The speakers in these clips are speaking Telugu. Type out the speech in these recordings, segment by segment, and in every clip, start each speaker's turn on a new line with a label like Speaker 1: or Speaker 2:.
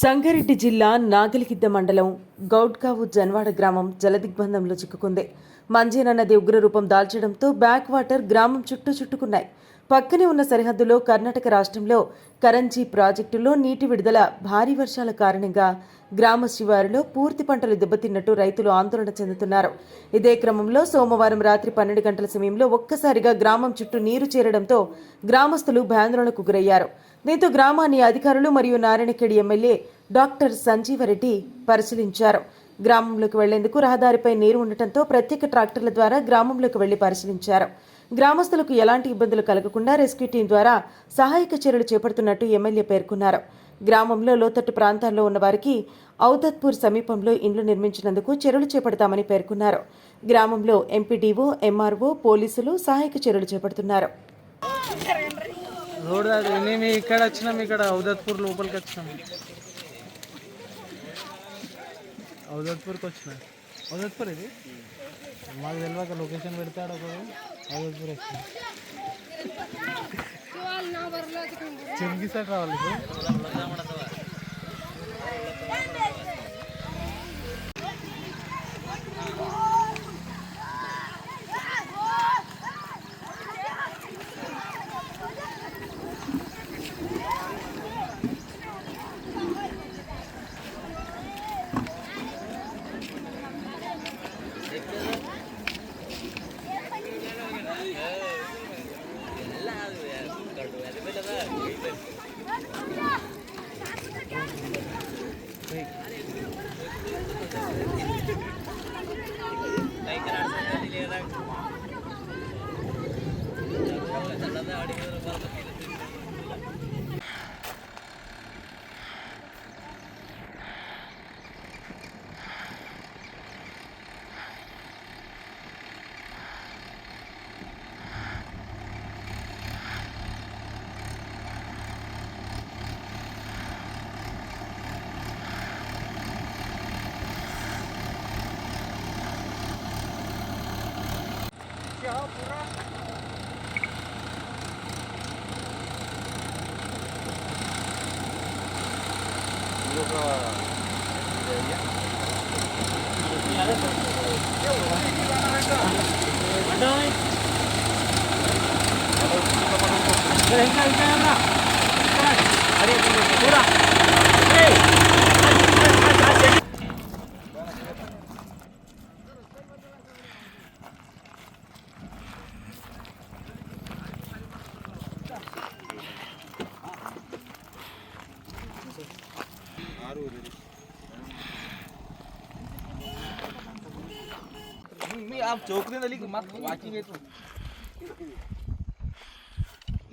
Speaker 1: సంగారెడ్డి జిల్లా నాగలిగిద్ద మండలం గౌడ్కావు జన్వాడ గ్రామం జలదిగ్బంధంలో చిక్కుకుంది. మంజీన నది ఉగ్రరూపం దాల్చడంతో బ్యాక్ వాటర్ గ్రామం చుట్టూ చుట్టుకున్నాయి. పక్కనే ఉన్న సరిహద్దులో కర్ణాటక రాష్ట్రంలో కరంజీ ప్రాజెక్టులో నీటి విడుదల భారీ వర్షాల కారణంగా గ్రామ శివారులో పూర్తి పంటలు దెబ్బతిన్నట్టు రైతులు ఆందోళన చెందుతున్నారు. ఇదే క్రమంలో సోమవారం రాత్రి పన్నెండు గంటల సమయంలో ఒక్కసారిగా గ్రామం చుట్టూ నీరు చేరడంతో గ్రామస్తులు భయాందోళనకు గురయ్యారు. దీంతో గ్రామాన్ని అధికారులు మరియు నారాయణఖేడి ఎమ్మెల్యే డాక్టర్ సంజీవరెడ్డి పరిశీలించారు. గ్రామంలోకి వెళ్ళేందుకు రహదారిపై నీరు ఉండటంతో ప్రత్యేక ట్రాక్టర్ల ద్వారా గ్రామంలోకి వెళ్ళి పరిశీలించారు. గ్రామస్తులకు ఎలాంటి ఇబ్బందులు కలగకుండా రెస్క్యూ టీం ద్వారా సహాయక చర్యలు చేపడుతున్నట్టు ఎమ్మెల్యే పేర్కొన్నారు. గ్రామంలో లోతట్టు ప్రాంతాల్లో ఉన్న వారికి ఔదత్పూర్ సమీపంలో ఇండ్లు నిర్మించినందుకు చర్యలు చేపడతామని పేర్కొన్నారు. గ్రామంలో ఎంపీడీఓ ఎంఆర్ఓ పోలీసులు సహాయక చర్యలు చేపడుతున్నారు.
Speaker 2: రోడ్ ఇక్కడ వచ్చినాం ఇక్కడ ఔదత్పూర్ లోపలికి వచ్చినాం. ఔదత్పూర్కి వచ్చిన. ఔదత్పూర్ ఇది? మాకు తెలియక లొకేషన్ పెడతాడు ఒకడు. ఔదత్పూర్ వచ్చిన చెంగి సైడ్ రావాలి ఇప్పుడు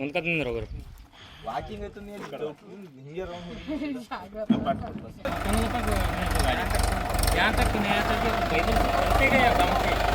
Speaker 3: उनका दिन रहोगे वाकिंग है तो नहीं है तो हियर यहाँ तक यहाँ तक नहीं आता कि पैदल चलते गए गाँव से?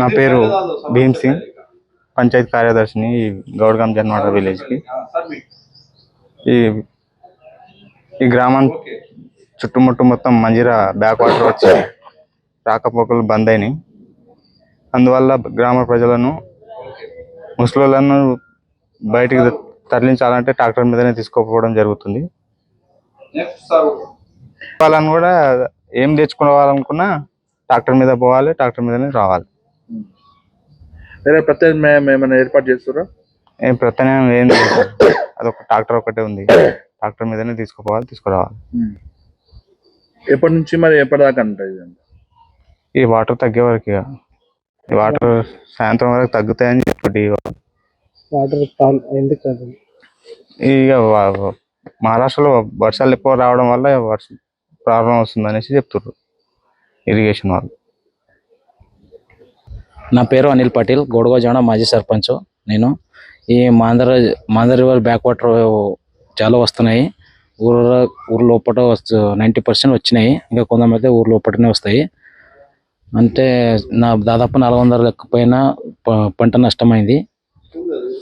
Speaker 4: నా పేరు భీమ్ సింగ్ పంచాయత్ కార్యదర్శిని ఈ గౌడ్గాం జన్మాట విలేజ్కి. ఈ ఈ గ్రామం చుట్టుముట్టు మొత్తం మంజీరా బ్యాక్ వాటర్ వచ్చాయి రాకపోకలు బంద్ అయినాయి. అందువల్ల గ్రామ ప్రజలను ముసలిలను బయటికి తరలించాలంటే ట్రాక్టర్ మీదనే తీసుకోకపోవడం జరుగుతుంది. వాళ్ళని కూడా ఏం తెచ్చుకోవాలనుకున్నా ట్రాక్టర్ మీద పోవాలి ట్రాక్టర్ మీదనే రావాలి.
Speaker 5: వేరే ప్రత్యేక ఏమైనా ఏర్పాటు చేస్తారా?
Speaker 4: ఏం ప్రత్యామ్నాయం ఏం లేదు. సార్. అదొక ట్రాక్టర్ ఒకటే ఉంది. ట్రాక్టర్ మీదనే తీసుకుపోవాలి తీసుకురావాలి.
Speaker 5: ఎప్పటి నుంచి మరి ఎప్పటిదాకా ఉంటుంది ఇదంతా?
Speaker 4: ఈ వాటర్ తగ్గే వరకు ఇక. ఈ వాటర్ సాయంత్రం వరకు తగ్గుతాయని చెప్పి
Speaker 2: వాటర్ ఎందుకు కాదు
Speaker 4: ఇక వా- మహారాష్ట్రలో వర్షాలు ఎక్కువ రావడం వల్ల వర్ష ప్రాబ్లం వస్తుంది అనేసి చెప్తుర్రు. ఇరిగేషన్ వాళ్ళు.
Speaker 6: నా పేరు అనిల్ పాటిల్ గోడగో మాజీ సర్పంచ్. నేను ఈ మాందర మాందర్ రివర్ బ్యాక్ వాటర్ చాలా వస్తున్నాయి. ఊర్లో ఊరు లోపల వస్తు నైంటీ పర్సెంట్ వచ్చినాయి. ఇంకా కొంతమంది ఊరు లోపలనే వస్తాయి. అంటే నా దాదాపు నాలుగు వందల పైన ప- పంట నష్టమైంది.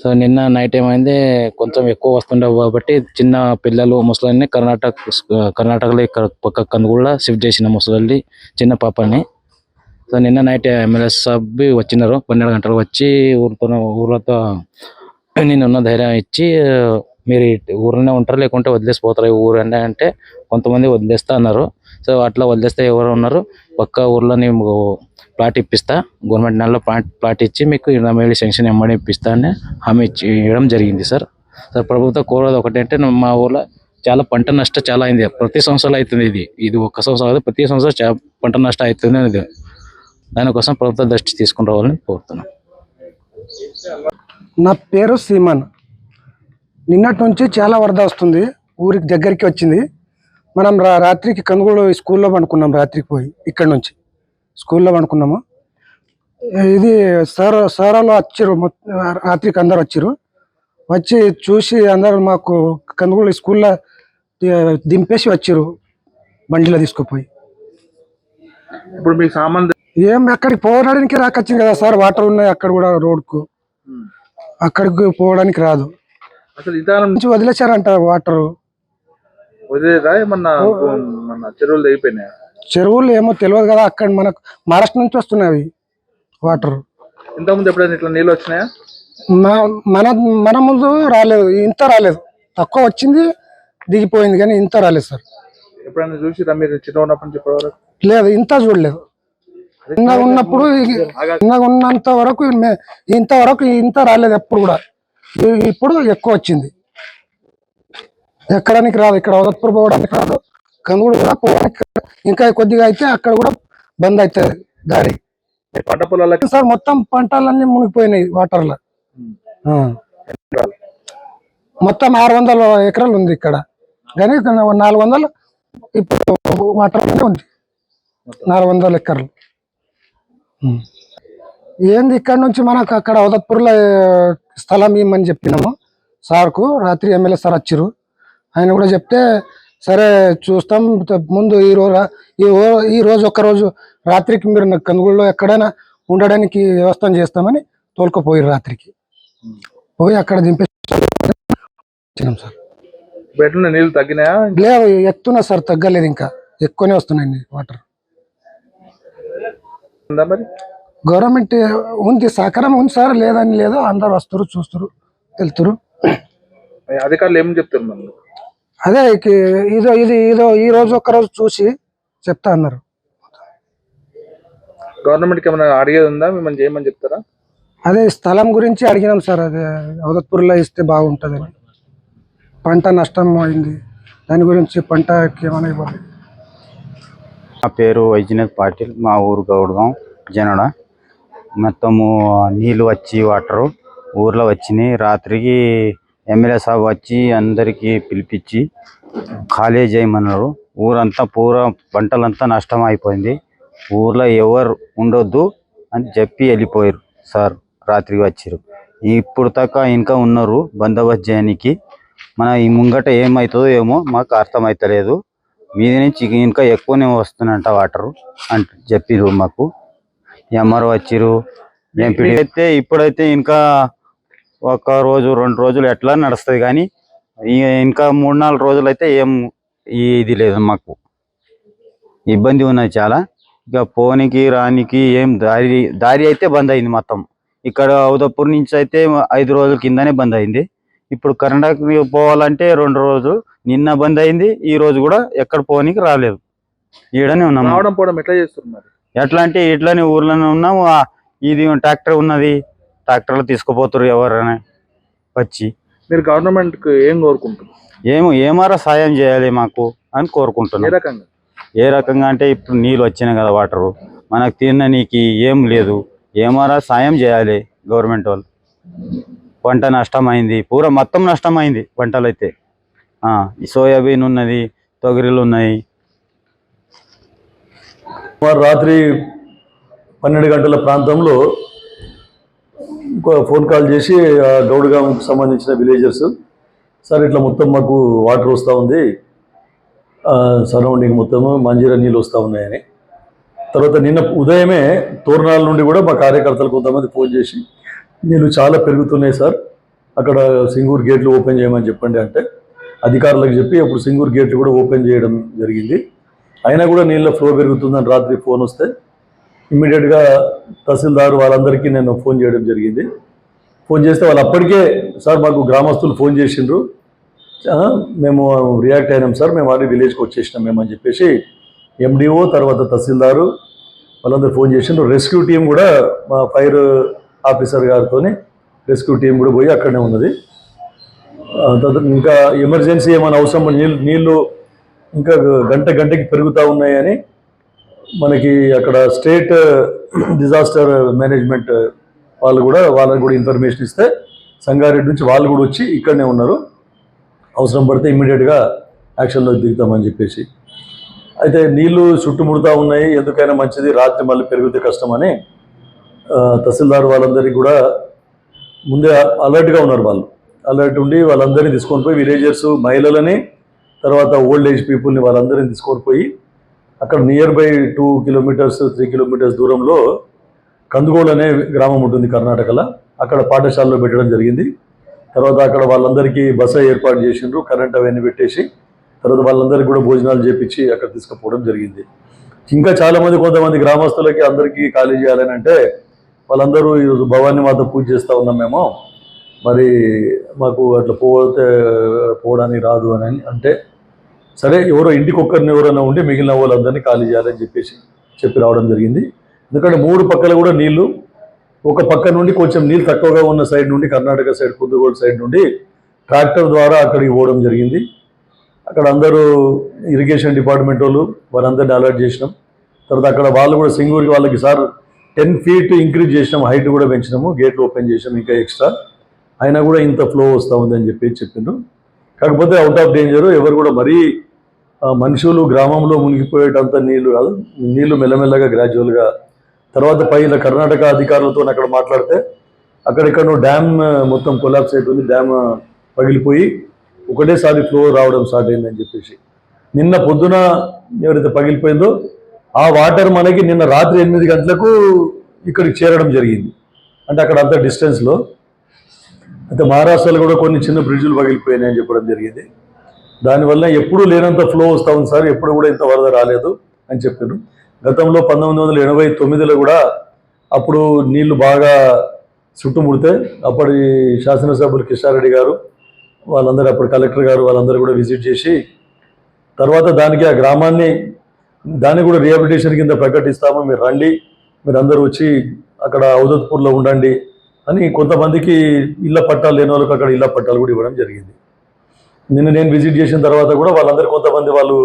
Speaker 6: సో నిన్న నైట్ ఏమైంది కొంచెం ఎక్కువ వస్తుండే కాబట్టి చిన్న పిల్లలు ముసలిని కర్ణాటక కర్ణాటకలో ఇక్కడ పక్క కందుగూడ షిఫ్ట్ చేసిన ముసలి చిన్న పాపని సో నిన్న నైట్ ఎమ్మెల్యే సబ్ వచ్చినారు పన్నెండు గంటలు వచ్చి ఊరితో ఊర్లతో నేనున్న ధైర్యం ఇచ్చి మీరు ఊరిలోనే ఉంటారు లేకుంటే వదిలేసిపోతారు ఈ ఊరు అంటే కొంతమంది వదిలేస్తా అన్నారు. సో అట్లా వదిలేస్తే ఎవరు ఉన్నారు? పక్క ఊర్లో నేను ప్లాట్ ఇప్పిస్తా గవర్నమెంట్ నెలలో ప్లాట్ ప్లాట్ ఇచ్చి మీకు ఇరవై వేలు శాంక్షన్ ఇమ్మని ఇప్పిస్తా అని హామీ ఇచ్చి ఇవ్వడం జరిగింది సార్. సార్ ప్రభుత్వం కోరేది ఒకటంటే మా ఊర్లో చాలా పంట నష్టం చాలా అయింది. ప్రతి సంవత్సరం అవుతుంది ఇది. ఇది ఒక్క సంవత్సరం కాదు ప్రతి సంవత్సరం పంట నష్టం అవుతుంది అనేది. దానికోసం ప్రభుత్వ దృష్టి తీసుకుని రావాలని కోరుతున్నాను
Speaker 7: నా పేరు సీమన్ నిన్నటి నుంచి చాలా వరద వస్తుంది. ఊరికి దగ్గరికి వచ్చింది. మనం రా రాత్రికి కందుగూడు స్కూల్లో పండుకున్నాం రాత్రికి పోయి ఇక్కడ నుంచి. స్కూల్లో పండుకున్నాము. ఇది సార్ సార్ వాళ్ళు వచ్చారు. మొత్తం రాత్రికి అందరు వచ్చారు. వచ్చి చూసి అందరు మాకు కందుగూడు స్కూల్లో దింపేసి వచ్చారు. బండిలో తీసుకుపోయి.
Speaker 5: ఇప్పుడు మీకు సామాన్
Speaker 7: ఏం అక్కడికి పోవడానికి రాకొచ్చింది కదా సార్ వాటర్ ఉన్నాయి అక్కడ కూడా రోడ్కు. అక్కడికి పోవడానికి రాదు.
Speaker 5: అసలు
Speaker 7: నుంచి వదిలేశారంట వాటర్.
Speaker 5: వదిలేదా? ఏమన్నా మన చెరువులు అయిపోయినాయి?
Speaker 7: చెరువులు ఏమో తెలియదు కదా అక్కడ మనకు మహారాష్ట్ర నుంచి వస్తున్నాయి అవి వాటర్.
Speaker 5: ఇంతకుముందు ఎప్పుడైనా ఇట్లా నీళ్ళు వచ్చినాయా?
Speaker 7: మన మన ముందు రాలేదు ఇంత రాలేదు. తక్కువ వచ్చింది దిగిపోయింది కానీ ఇంత రాలేదు సార్.
Speaker 5: ఎప్పుడైనా చూసిరా మీరు చిన్న ఉన్నప్పటి నుంచి
Speaker 7: లేదు ఇంత చూడలేదు. చిన్నగా ఉన్నప్పుడు చిన్నగా ఉన్నంత వరకు మే- ఇంత వరకు ఇంత రాలేదు ఎప్పుడు కూడా. ఇప్పుడు ఎక్కువ వచ్చింది. ఎక్కడానికి రాదు. ఇక్కడ వదత్పూర్ పోవడానికి రాదు. కందుడు కూడా పోవడానికి. ఇంకా కొద్దిగా అయితే అక్కడ కూడా బంద్ అవుతుంది దారి.
Speaker 5: పంట పొలాలకి
Speaker 7: సార్ మొత్తం పంటలన్నీ మునిగిపోయినాయి వాటర్లో ఆ. మొత్తం ఆరు వందల ఎకరాలు ఉంది ఇక్కడ. కానీ నాలుగు వందలు ఇప్పుడు వాటర్ ఉంది. నాలుగు వందల ఎకరాలు. ఏంది ఇక్కడ నుంచి మనకు అక్కడ ఉదత్పూర్లో స్థలం ఇమ్మని చెప్పినాము? సార్కు రాత్రి ఎమ్మెల్యే సార్ వచ్చారు ఆయన కూడా చెప్తే సరే చూస్తాం. ముందు ఈ రోజు ఈ రోజు ఒక్క రోజు రాత్రికి మీరు నాకు కందుగుళ్ళలో ఎక్కడైనా ఉండడానికి వ్యవస్థ చేస్తామని తోలుకుపోయారు రాత్రికి. పోయి అక్కడ దింపేసి వచ్చినాం సార్
Speaker 5: నీళ్ళు తగ్గినాయా?
Speaker 7: లేదు ఎత్తున్నా సార్ తగ్గలేదు ఇంకా. ఎక్కువనే వస్తున్నాయి వాటర్.
Speaker 5: మరి?
Speaker 7: గవర్నమెంట్ ఉంది సహకారం ఉంది సార్ లేదని లేదు అందరు వస్తారు చూస్తారు వెళ్తారు.
Speaker 5: అధికారులు ఏమని చెప్తారు మరి?
Speaker 7: అదే ఇదో ఇది ఇదో ఈ రోజు ఒక్క రోజు చూసి చెప్తా అన్నారు.
Speaker 5: గవర్నమెంట్కి ఏమైనా అడిగేది ఉందా? మిమ్మల్ని చేయమని చెప్తారా?
Speaker 7: అదే స్థలం గురించి అడిగినాం సార్ అదే అవధత్పూర్లో ఇస్తే బాగుంటుందని. పంట నష్టం అయింది దాని గురించి పంటకి ఏమైనా ఇవ్వాలి?
Speaker 8: నా పేరు వైద్యనాథ్ పాటిల్. మా ఊరు గౌడగాం జనడ. మొత్తము నీళ్ళు వచ్చి వాటరు ఊర్లో వచ్చినాయి. రాత్రికి ఎమ్మెల్యే సాబ్ వచ్చి అందరికీ పిలిపించి ఖాళీ చేయమన్నారు ఊరంతా పూర పంటలంతా నష్టం అయిపోయింది. ఊర్లో ఎవరు ఉండొద్దు అని చెప్పి వెళ్ళిపోయారు సార్. రాత్రికి వచ్చారు ఇప్పుడు దాకా ఇంకా ఉన్నారు బందోబస్తు చేయడానికి మన ఈ ముంగట ఏమవుతుందో ఏమో మాకు అర్థమవుతలేదు మీద నుంచి ఇంకా ఎక్కువనే వస్తున్నట్ట వాటర్ అంట చెప్పిర్రు మాకు. ఎంఆర్ఓ వచ్చిర్రు. ఎంపీడీ అయితే ఇప్పుడైతే ఇంకా ఒక రోజు రెండు రోజులు ఎట్లా నడుస్తుంది కానీ ఇంకా మూడు నాలుగు రోజులు అయితే ఏం ఇది లేదు మాకు. ఇబ్బంది ఉన్నది చాలా. ఇక పోనీకి రానికి ఏం దారి దారి అయితే బంద్ అయింది మొత్తం. ఇక్కడ ఉదయపూర్ నుంచి అయితే ఐదు రోజుల కిందనే బంద్ అయింది ఇప్పుడు కర్ణాటక పోవాలంటే రెండు రోజులు నిన్న బంద్ అయింది ఈ రోజు కూడా ఎక్కడ పోనీకి రాలేదు. ఈడనే ఉన్నాం.
Speaker 5: రావడం పోవడం ఎట్లా చేస్తున్నారు
Speaker 8: ఎట్లా అంటే ఇట్లనే ఊర్లోనే ఉన్నాము ఇది ట్రాక్టర్ ఉన్నది. ట్రాక్టర్లో తీసుకుపోతారు ఎవరైనా వచ్చి.
Speaker 5: మీరు గవర్నమెంట్కు ఏం కోరుకుంటున్నారు?
Speaker 8: ఏమో ఏమారా సాయం చేయాలి మాకు అని
Speaker 5: ఏ
Speaker 8: కోరుకుంటున్నాం
Speaker 5: రకంగా?
Speaker 8: ఏ రకంగా అంటే ఇప్పుడు నీళ్ళు వచ్చినాయి కదా వాటరు. మనకు తిననీకి ఏం లేదు. ఏమారా సాయం చేయాలి గవర్నమెంట్ వాళ్ళు. పంట నష్టమైంది పూర మొత్తం నష్టమైంది పంటలు అయితే సోయాబీన్ ఉన్నది తొగరిలు ఉన్నాయి.
Speaker 9: సుమారు రాత్రి పన్నెండు గంటల ప్రాంతంలో ఇంకో ఫోన్ కాల్ చేసి ఆ సంబంధించిన విలేజర్స్ సార్ ఇట్లా మొత్తం మాకు వాటర్ వస్తూ ఉంది. సరౌండింగ్ మొత్తము మంజీరా నీళ్ళు వస్తూ ఉన్నాయని. తర్వాత నిన్న ఉదయమే తోరణాల నుండి కూడా మా కార్యకర్తలు కొంతమంది ఫోన్ చేసి నీళ్ళు చాలా పెరుగుతున్నాయి సార్. అక్కడ సింగూర్ గేట్లు ఓపెన్ చేయమని చెప్పండి అంటే అధికారులకు చెప్పి అప్పుడు సింగూర్ గేట్లు కూడా ఓపెన్ చేయడం జరిగింది. అయినా కూడా నీళ్ళ ఫ్లో పెరుగుతుందని రాత్రి ఫోన్ వస్తే ఇమ్మీడియట్గా తహసీల్దార్ వాళ్ళందరికీ నేను ఫోన్ చేయడం జరిగింది. ఫోన్ చేస్తే వాళ్ళు అప్పటికే సార్ మాకు గ్రామస్తులు ఫోన్ చేసిండ్రు. మేము రియాక్ట్ అయినాం సార్ మేము ఆల్రెడీ విలేజ్కి వచ్చేసినాం మేము అని చెప్పేసి ఎండిఓ తర్వాత తహసీల్దారు వాళ్ళందరూ ఫోన్ చేసిండ్రు. రెస్క్యూ టీం కూడా మా ఫైర్ ఆఫీసర్ గారితో రెస్క్యూ టీం కూడా పోయి అక్కడనే ఉన్నది. ఇంకా ఎమర్జెన్సీ ఏమైనా అవసరం నీళ్ళు నీళ్ళు ఇంకా గంట గంటకి పెరుగుతూ ఉన్నాయని మనకి అక్కడ స్టేట్ డిజాస్టర్ మేనేజ్మెంట్ వాళ్ళు కూడా వాళ్ళకి కూడా ఇన్ఫర్మేషన్ ఇస్తే సంగారెడ్డి నుంచి వాళ్ళు కూడా వచ్చి ఇక్కడనే ఉన్నారు. అవసరం పడితే ఇమ్మీడియట్గా యాక్షన్లోకి దిగుతామని చెప్పేసి. అయితే నీళ్ళు చుట్టుముడుతూ ఉన్నాయి ఎందుకైనా మంచిది రాత్రి మళ్ళీ పెరిగితే కష్టమని తహసీల్దార్ వాళ్ళందరికీ కూడా ముందే అలర్ట్గా ఉన్నారు వాళ్ళు. అలర్ట్ ఉండి వాళ్ళందరినీ తీసుకొని పోయి విలేజర్స్ మహిళలని తర్వాత ఓల్డ్ ఏజ్ పీపుల్ని వాళ్ళందరినీ తీసుకొని పోయి అక్కడ near by two kilometres three kilometres దూరంలో కందుగోలు అనే గ్రామం ఉంటుంది కర్ణాటకలో. అక్కడ పాఠశాలలో పెట్టడం జరిగింది. తర్వాత అక్కడ వాళ్ళందరికీ బస ఏర్పాటు చేసిండ్రు కరెంట్ అవన్నీ పెట్టేసి తర్వాత వాళ్ళందరికీ కూడా భోజనాలు చేపించి అక్కడ తీసుకుపోవడం జరిగింది. ఇంకా చాలామంది కొంతమంది గ్రామస్తులకి అందరికీ ఖాళీ చేయాలని అంటే వాళ్ళందరూ ఈరోజు భవానీ మాత పూజ చేస్తూ ఉన్నాం మేము. మరి మాకు అట్లా పోతే పోవడానికి రాదు అని అంటే సరే ఎవరో ఇంటికి ఒక్కరిని ఎవరైనా ఉండి మిగిలిన వాళ్ళందరినీ ఖాళీ చేయాలని చెప్పేసి చెప్పి రావడం జరిగింది. ఎందుకంటే మూడు పక్కల కూడా నీళ్ళు ఒక పక్క నుండి కొంచెం నీళ్ళు తక్కువగా ఉన్న సైడ్ నుండి కర్ణాటక సైడ్ కుందుగోడు సైడ్ నుండి ట్రాక్టర్ ద్వారా అక్కడికి పోవడం జరిగింది. అక్కడ అందరూ ఇరిగేషన్ డిపార్ట్మెంట్ వాళ్ళు వారందరినీ అలర్ట్ చేసినాం. తర్వాత అక్కడ వాళ్ళు కూడా సింగూరికి వాళ్ళకి సార్ టెన్ ఫీట్ ఇంక్రీజ్ చేసినాం హైట్ కూడా పెంచినాము గేట్లు ఓపెన్ చేసినాం ఇంకా ఎక్స్ట్రా. అయినా కూడా ఇంత ఫ్లో వస్తూ ఉంది అని చెప్పి చెప్పిండ్రు. కాకపోతే అవుట్ ఆఫ్ డేంజర్ ఎవరు కూడా మరీ మనుషులు గ్రామంలో మునిగిపోయేటంత నీళ్ళు కాదు నీళ్ళు మెల్లమెల్లగా గ్రాడ్యువల్గా తర్వాత పైన కర్ణాటక అధికారులతో అక్కడ మాట్లాడితే అక్కడిక్కడ డ్యామ్ మొత్తం కొలాప్స్ అయిపోయింది డ్యామ్ పగిలిపోయి ఒకటేసారి ఫ్లో రావడం స్టార్ట్ అయిందని చెప్పేసి. నిన్న పొద్దున ఎవరైతే పగిలిపోయిందో ఆ వాటర్ మనకి నిన్న రాత్రి ఎనిమిది గంటలకు ఇక్కడికి చేరడం జరిగింది. అంటే అక్కడ అంత డిస్టెన్స్లో అయితే మహారాష్ట్రలో కూడా కొన్ని చిన్న బ్రిడ్జులు పగిలిపోయినాయి అని చెప్పడం జరిగింది. దానివల్ల ఎప్పుడూ లేనంత ఫ్లో వస్తూ ఉంది సార్. ఎప్పుడు కూడా ఇంత వరద రాలేదు అని చెప్పారు. గతంలో పంతొమ్మిది వందల ఎనభై తొమ్మిదిలో కూడా అప్పుడు నీళ్ళు బాగా చుట్టుముడితే అప్పటి శాసనసభ్యులు కిషారెడ్డి గారు వాళ్ళందరూ అప్పుడు కలెక్టర్ గారు వాళ్ళందరూ కూడా విజిట్ చేసి తర్వాత దానికి ఆ గ్రామాన్ని దాన్ని కూడా రిహాబిలిటేషన్ కింద ప్రకటిస్తాము. మీరు రండి. మీరు అందరూ వచ్చి అక్కడ ఔదత్పూర్లో ఉండండి అని కొంతమందికి ఇళ్ళ పట్టాలు లేని వాళ్ళకి అక్కడ ఇళ్ళ పట్టాలు కూడా ఇవ్వడం జరిగింది. నిన్న నేను విజిట్ చేసిన తర్వాత కూడా వాళ్ళందరూ కొంతమంది వాళ్ళు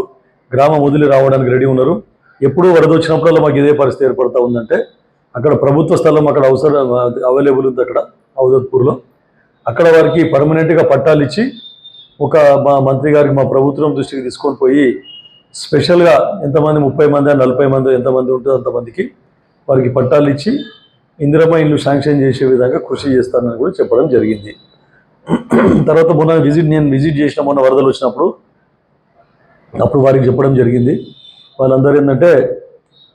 Speaker 9: గ్రామం వదిలి రావడానికి రెడీ ఉన్నారు. ఎప్పుడూ వరద వచ్చినప్పుడల్లా మాకు ఇదే పరిస్థితి ఏర్పడుతూ ఉందంటే అక్కడ ప్రభుత్వ స్థలం అక్కడ అవసరం అవైలబుల్ ఉంది అక్కడ ఔదత్పూర్లో. అక్కడ వారికి పర్మనెంట్గా పట్టాలు ఇచ్చి ఒక మా మంత్రి గారికి మా ప్రభుత్వం దృష్టికి తీసుకొని పోయి స్పెషల్గా ఎంతమంది ముప్పై మంది నలభై మంది ఎంతమంది ఉంటుందో అంతమందికి వారికి పట్టాలు ఇచ్చి ఇందిరమ్మ ఇల్లు శాంక్షన్ చేసే విధంగా కృషి చేస్తానని కూడా చెప్పడం జరిగింది. తర్వాత మొన్న విజిట్ నేను విజిట్ చేసిన మొన్న వరదలు వచ్చినప్పుడు అప్పుడు వారికి చెప్పడం జరిగింది. వాళ్ళందరూ ఏంటంటే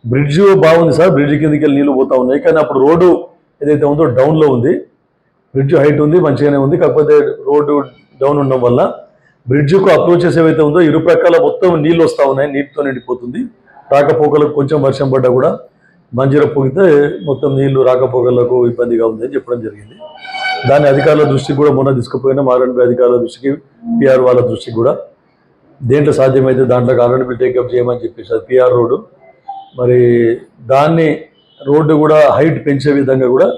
Speaker 9: బ్రిడ్జ్ బాగుంది సార్ బ్రిడ్జ్ కిందకి వెళ్ళి నీళ్ళు పోతా ఉన్నాయి. కానీ అప్పుడు రోడ్డు ఏదైతే ఉందో డౌన్లో ఉంది. బ్రిడ్జ్ హైట్ ఉంది మంచిగానే ఉంది. కాకపోతే రోడ్డు డౌన్ ఉండడం వల్ల బ్రిడ్జ్కు అప్రోచెస్ ఏవైతే ఉందో ఇరు ప్రక్కల మొత్తం నీళ్ళు వస్తూ ఉన్నాయి నీటితో నిండిపోతుంది. రాకపోకలకు కొంచెం వర్షం పడ్డా కూడా మంజీర పొగితే మొత్తం నీళ్ళు రాకపోకలకు ఇబ్బందిగా ఉందని చెప్పడం జరిగింది. దాని అధికారుల దృష్టికి కూడా మొన్న తీసుకుపోయినా ఆర్ఎండ్బి అధికారుల దృష్టికి పిఆర్ వాళ్ళ దృష్టికి కూడా దేంట్లో సాధ్యమైతే దాంట్లో ఆర్ఎండ్బి టేకప్ చేయమని చెప్పేసి అది పిఆర్ రోడ్డు. మరి దాన్ని రోడ్డు కూడా హైట్ పెంచే విధంగా కూడా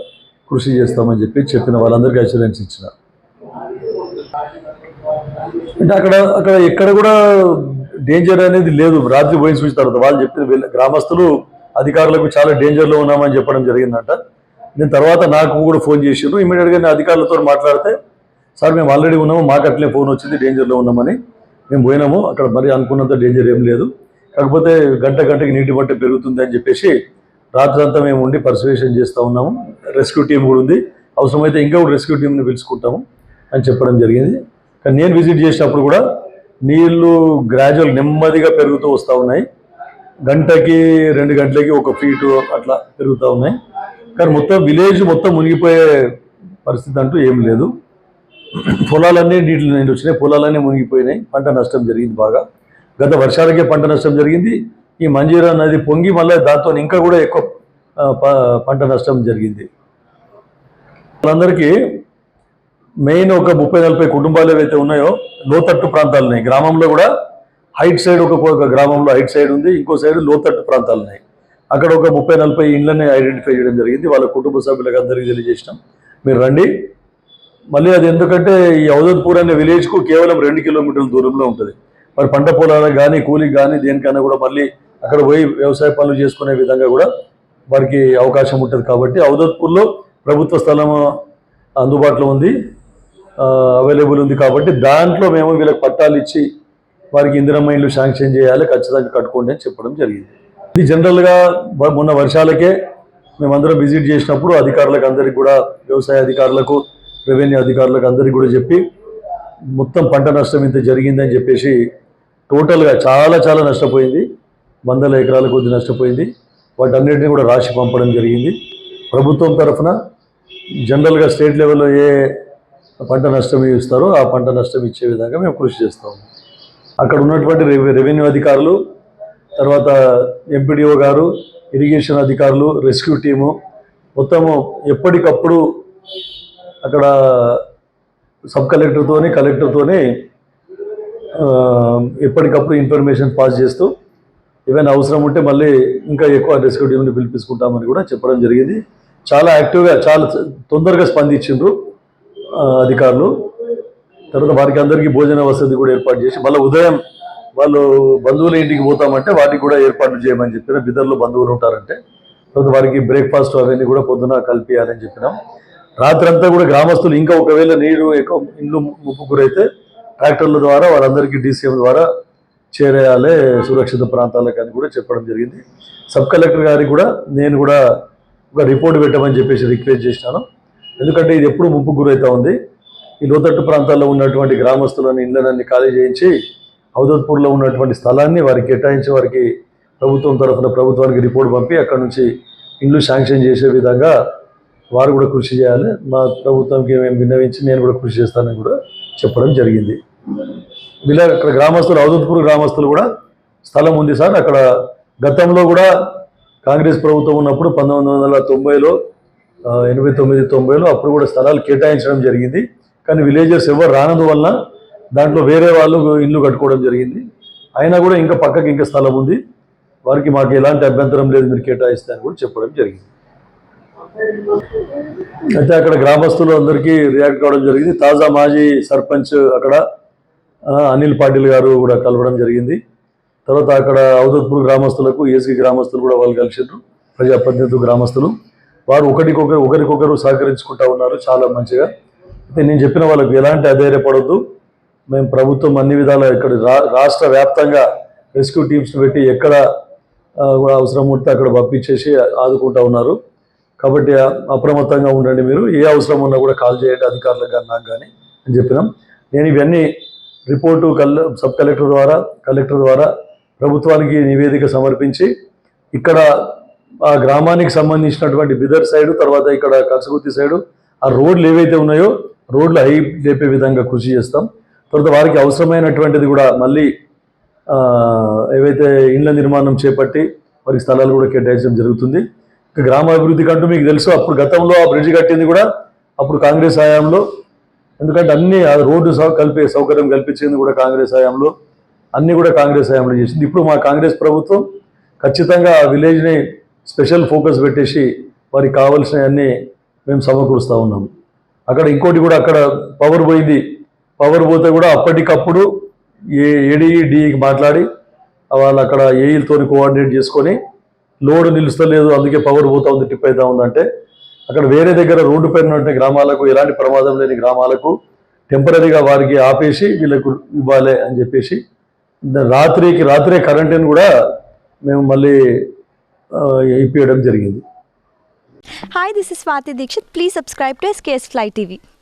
Speaker 9: కృషి చేస్తామని చెప్పి చెప్పిన వాళ్ళందరికీ అష్యూరెన్స్ ఇచ్చిన. అంటే అక్కడ అక్కడ ఎక్కడ కూడా డేంజర్ అనేది లేదు. రాత్రి పోయి చూసిన తర్వాత వాళ్ళు చెప్పిన గ్రామస్తులు అధికారులకు చాలా డేంజర్లో ఉన్నామని చెప్పడం జరిగిందంట. నేను తర్వాత నాకు కూడా ఫోన్ చేసిండ్రు. ఇమీడియట్గా నేను అధికారులతో మాట్లాడితే సార్ మేము ఆల్రెడీ ఉన్నాము. మాకు అట్లే ఫోన్ వచ్చింది. డేంజర్లో ఉన్నామని మేము పోయినాము. అక్కడ మరి అనుకున్నంత డేంజర్ ఏం లేదు. కాకపోతే గంట గంటకి నీటి మట్ట పెరుగుతుంది అని చెప్పేసి రాత్రంతా మేము ఉండి పర్సవేషన్ చేస్తూ ఉన్నాము. రెస్క్యూ టీం కూడా ఉంది. అవసరమైతే ఇంకా కూడా రెస్క్యూ టీంని పిలుచుకుంటాము అని చెప్పడం జరిగింది. కానీ నేను విజిట్ చేసినప్పుడు కూడా నీళ్ళు గ్రాడ్యువల్ నెమ్మదిగా పెరుగుతూ వస్తూ ఉన్నాయి. గంటకి రెండు గంటలకి ఒక ఫీటు అట్లా పెరుగుతూ ఉన్నాయి. కానీ మొత్తం విలేజ్ మొత్తం మునిగిపోయే పరిస్థితి అంటూ ఏం లేదు. పొలాలన్నీ నీటిలో నిండి వచ్చినాయి. పొలాలన్నీ మునిగిపోయినాయి. పంట నష్టం జరిగింది బాగా. గత వర్షాలకే పంట నష్టం జరిగింది. ఈ మంజీరా నది పొంగి మళ్ళీ దాంతో ఇంకా కూడా ఎక్కువ ప- పంట నష్టం జరిగింది. వాళ్ళందరికీ మెయిన్ ఒక ముప్పై నలభై కుటుంబాలు ఏవైతే ఉన్నాయో లోతట్టు ప్రాంతాలు ఉన్నాయి గ్రామంలో కూడా హైట్ సైడ్ ఒక గ్రామంలో హైట్ సైడ్ ఉంది ఇంకో సైడ్ లోతట్టు ప్రాంతాలు ఉన్నాయి అక్కడ ఒక ముప్పై నలభై ఇండ్లనే ఐడెంటిఫై చేయడం జరిగింది. వాళ్ళ కుటుంబ సభ్యులకు అందరికీ తెలియజేసినాం. మీరు రండి. మళ్ళీ అది ఎందుకంటే ఈ అవధత్పూర్ అనే విలేజ్కు కేవలం రెండు కిలోమీటర్ల దూరంలో ఉంటుంది. మరి పంట పొలాలకు కానీ కూలికి కానీ దేనికైనా కూడా మళ్ళీ అక్కడ పోయి వ్యవసాయ పనులు చేసుకునే విధంగా కూడా వారికి అవకాశం ఉంటుంది. కాబట్టి అవధత్పూర్లో ప్రభుత్వ స్థలం అందుబాటులో ఉంది. అవైలబుల్ ఉంది కాబట్టి దాంట్లో మేము వీళ్ళకి పట్టాలు ఇచ్చి వారికి ఇందిరమ్మ ఇల్లు శాంక్షన్ చేయాలి ఖచ్చితంగా కట్టుకోండి అని చెప్పడం జరిగింది. ఇది జనరల్గా మొన్న వర్షాలకే మేమందరం విజిట్ చేసినప్పుడు అధికారులకు అందరికి కూడా వ్యవసాయ అధికారులకు రెవెన్యూ అధికారులకు అందరికి కూడా చెప్పి మొత్తం పంట నష్టం ఇంత జరిగిందని చెప్పేసి టోటల్గా చాలా చాలా నష్టపోయింది. వందల ఎకరాల కొద్ది నష్టపోయింది. వాటన్నిటిని కూడా రాసి పంపడం జరిగింది. ప్రభుత్వం తరఫున జనరల్గా స్టేట్ లెవెల్లో ఏ పంట నష్టం ఇస్తారో ఆ పంట నష్టం ఇచ్చే విధంగా మేము కృషి చేస్తాము అక్కడ ఉన్నటువంటి రెవె- రెవెన్యూ అధికారులు తర్వాత ఎంపీడీఓ గారు ఇరిగేషన్ అధికారులు రెస్క్యూ టీము మొత్తము ఎప్పటికప్పుడు అక్కడ సబ్ కలెక్టర్తోనే కలెక్టర్తోనే ఎప్పటికప్పుడు ఇన్ఫర్మేషన్ పాస్ చేస్తూ ఏమైనా అవసరం ఉంటే మళ్ళీ ఇంకా ఎక్కువ రెస్క్యూ టీంని పిలిపించుకుంటామని కూడా చెప్పడం జరిగింది. చాలా యాక్టివ్గా చాలా తొందరగా స్పందించిండ్రు. అధికారులు. తర్వాత వారికి అందరికీ భోజన వసతి కూడా ఏర్పాటు చేసి మళ్ళీ ఉదయం వాళ్ళు బంధువుల ఇంటికి పోతామంటే వాటికి కూడా ఏర్పాట్లు చేయమని చెప్పిన. బిదర్లో బంధువులు ఉంటారంటే తర్వాత వారికి బ్రేక్ఫాస్ట్ అవన్నీ కూడా పొద్దున కలిపియాలని చెప్పినాం. రాత్రంతా కూడా గ్రామస్తులు ఇంకా ఒకవేళ నీరు ఎక్కువ ఇల్లు ముప్పు గురైతే ట్రాక్టర్ల ద్వారా వారందరికీ డీసీఎం ద్వారా చేరేయాలి సురక్షిత ప్రాంతాలకు అని కూడా చెప్పడం జరిగింది. సబ్ కలెక్టర్ గారికి కూడా నేను కూడా ఒక రిపోర్ట్ పెట్టమని చెప్పేసి రిక్వెస్ట్ చేసినాను. ఎందుకంటే ఇది ఎప్పుడు ముప్పు గురవుతా ఉంది. ఈ లోతట్టు ప్రాంతాల్లో ఉన్నటువంటి గ్రామస్తులను ఇళ్ళనన్ని ఖాళీ చేయించి అవధూత్పూర్లో ఉన్నటువంటి స్థలాన్ని వారికి కేటాయించి వారికి ప్రభుత్వం తరఫున ప్రభుత్వానికి రిపోర్ట్ పంపి అక్కడ నుంచి ఇండ్లు శాంక్షన్ చేసే విధంగా వారు కూడా కృషి చేయాలి. మా ప్రభుత్వంకి మేము విన్నవించి నేను కూడా కృషి చేస్తానని కూడా చెప్పడం జరిగింది. వీళ్ళ అక్కడ గ్రామస్తులు అవధూత్పూర్ గ్రామస్తులు కూడా స్థలం ఉంది సార్. అక్కడ గతంలో కూడా కాంగ్రెస్ ప్రభుత్వం ఉన్నప్పుడు పంతొమ్మిది వందల తొంభైలో ఎనభై తొమ్మిది తొంభైలో అప్పుడు కూడా స్థలాలు కేటాయించడం జరిగింది. కానీ విలేజర్స్ ఎవరు రానందువల్ల దాంట్లో వేరే వాళ్ళు ఇల్లు కట్టుకోవడం జరిగింది. అయినా కూడా ఇంకా పక్కకి ఇంకా స్థలం ఉంది. వారికి మాకు ఎలాంటి అభ్యంతరం లేదు మీరు కేటాయిస్తే అని కూడా చెప్పడం జరిగింది. అయితే అక్కడ గ్రామస్తులు అందరికీ రియాక్ట్ కావడం జరిగింది. తాజా మాజీ సర్పంచ్ అక్కడ అనిల్ పాటిల్ గారు కూడా కలవడం జరిగింది. తర్వాత అక్కడ అవధూత్పూర్ గ్రామస్తులకు ఏసీ గ్రామస్తులు కూడా వాళ్ళు కలిసిండ్రు ప్రజాప్రతినిధులు గ్రామస్తులు. వారు ఒకరికొకరు ఒకరికొకరు సహకరించుకుంటా ఉన్నారు చాలా మంచిగా. అయితే నేను చెప్పిన వాళ్ళకు ఎలాంటి అధైర్యపడొద్దు. మేము ప్రభుత్వం అన్ని విధాల ఇక్కడ రా రాష్ట్ర వ్యాప్తంగా రెస్క్యూ టీమ్స్ పెట్టి ఎక్కడ కూడా అవసరం ఉంటే అక్కడ పంపించేసి ఆదుకుంటా ఉన్నారు. కాబట్టి అప్రమత్తంగా ఉండండి మీరు. ఏ అవసరం ఉన్నా కూడా కాల్ చేయండి అధికారులకు కానీ నాకు కానీ అని చెప్పినాం. నేను ఇవన్నీ రిపోర్టు కల్ సబ్ కలెక్టర్ ద్వారా కలెక్టర్ ద్వారా ప్రభుత్వానికి నివేదిక సమర్పించి ఇక్కడ ఆ గ్రామానికి సంబంధించినటువంటి బిదర్ సైడు తర్వాత ఇక్కడ కసగుత్తి సైడు ఆ రోడ్లు ఏవైతే ఉన్నాయో రోడ్లు హై లేపే విధంగా కృషి చేస్తాం. తర్వాత వారికి అవసరమైనటువంటిది కూడా మళ్ళీ ఏవైతే ఇండ్ల నిర్మాణం చేపట్టి వారికి స్థలాలు కూడా కేటాయించడం జరుగుతుంది. ఇక గ్రామాభివృద్ధికి అంటూ మీకు తెలుసు అప్పుడు గతంలో ఆ బ్రిడ్జ్ కట్టింది కూడా అప్పుడు కాంగ్రెస్ హయాంలో. ఎందుకంటే అన్ని ఆ రోడ్డు సౌ కల్పే సౌకర్యం కల్పించింది కూడా కాంగ్రెస్ హయాంలో. అన్నీ కూడా కాంగ్రెస్ హయాంలో చేసింది. ఇప్పుడు మా కాంగ్రెస్ ప్రభుత్వం ఖచ్చితంగా ఆ విలేజ్ని స్పెషల్ ఫోకస్ పెట్టేసి వారికి కావాల్సినవన్నీ మేము సమకూరుస్తూ ఉన్నాం. అక్కడ ఇంకోటి కూడా అక్కడ పవర్ పోయింది. పవర్ పోతే కూడా అప్పటికప్పుడు ఏ ఏడీ మాట్లాడి వాళ్ళు అక్కడ ఏఈలతో కోఆర్డినేట్ చేసుకొని లోడ్ నిలుస్తలేదు అందుకే పవర్ పోతా ఉంది టిప్ అవుతా ఉందంటే అక్కడ వేరే దగ్గర రోడ్డు పైన ఉన్న గ్రామాలకు ఎలాంటి ప్రమాదం లేని గ్రామాలకు టెంపరీగా వారికి ఆపేసి వీళ్ళకు ఇవ్వాలి అని చెప్పేసి రాత్రికి రాత్రే కరెంటుని కూడా మేము మళ్ళీ ఇప్పించడం జరిగింది
Speaker 10: Hi, this is Swati Dikshit. Please subscribe to SKS Fly TV.